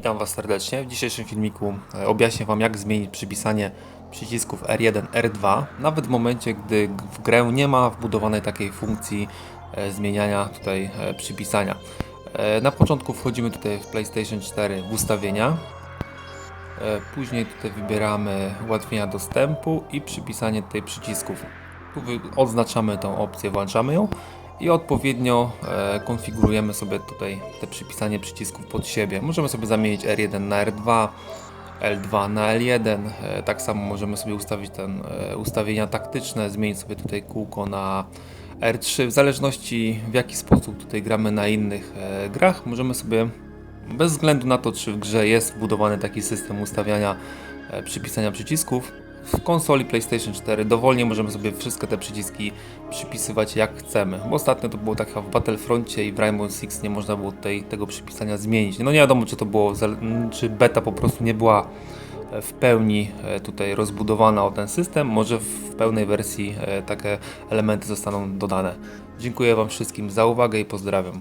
Witam Was serdecznie. W dzisiejszym filmiku e, objaśnię Wam, jak zmienić przypisanie przycisków R1, R2, nawet w momencie, gdy w grę nie ma wbudowanej takiej funkcji e, zmieniania tutaj e, przypisania. Na początku wchodzimy tutaj w PlayStation 4 w ustawienia. Później tutaj wybieramy ułatwienia dostępu i przypisanie tutaj przycisków. Tu odznaczamy tą opcję, włączamy ją i odpowiednio e, konfigurujemy sobie tutaj te przypisanie przycisków pod siebie. Możemy sobie zamienić R1 na R2, L2 na L1. E, tak samo możemy sobie ustawić ten, e, ustawienia taktyczne, zmienić sobie tutaj kółko na R3. W zależności w jaki sposób tutaj gramy na innych grach, możemy sobie bez względu na to, czy w grze jest wbudowany taki system ustawiania przypisania przycisków, w konsoli PlayStation 4 dowolnie możemy sobie wszystkie te przyciski przypisywać jak chcemy. Bo ostatnio to było tak chyba w Battlefroncie i w Rainbow Six nie można było tutaj tego przypisania zmienić. No nie wiadomo, czy to było, czy beta po prostu nie była e, w pełni e, tutaj rozbudowana o ten system. Może w pełnej wersji e, takie elementy zostaną dodane. Dziękuję Wam wszystkim za uwagę i pozdrawiam.